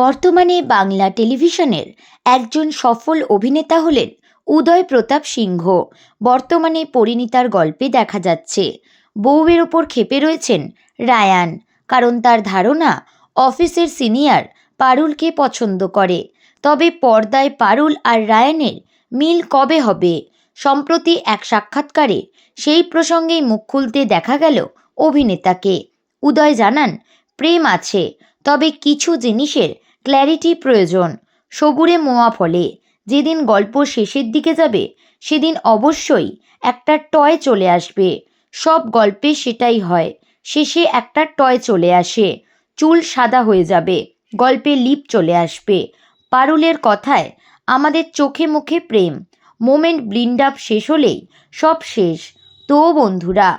বর্তমানে বাংলা টেলিভিশনের একজন সফল অভিনেতা হলেন উদয় প্রতাপ সিংহ। বর্তমানে পরিণীতার গল্পে দেখা যাচ্ছে, বউয়ের ওপর ক্ষেপে রয়েছেন রায়ান, কারণ তার ধারণা অফিসের সিনিয়র পারুলকে পছন্দ করে। তবে পর্দায় পারুল আর রায়ানের মিল কবে হবে? সম্প্রতি এক সাক্ষাৎকারে সেই প্রসঙ্গেই মুখ খুলতে দেখা গেল অভিনেতাকে। উদয় জানান, প্রেম আছে তবে কিছু জিনিসের ক্ল্যারিটি প্রয়োজন। সবুরে মোয়া ফলে। যেদিন গল্প শেষের দিকে যাবে, সেদিন অবশ্যই একটা টয় চলে আসবে। সব গল্পে সেটাই হয়। শেষে একটা টয় চলে আসে। চুল সাদা হয়ে যাবে। গল্পে লিপ চলে আসবে। পারুলের কথায় আমাদের চোখে মুখে প্রেম। মোমেন্ট ব্লিন্ড আপ শেষ হলেই সব শেষ। তো বন্ধুরা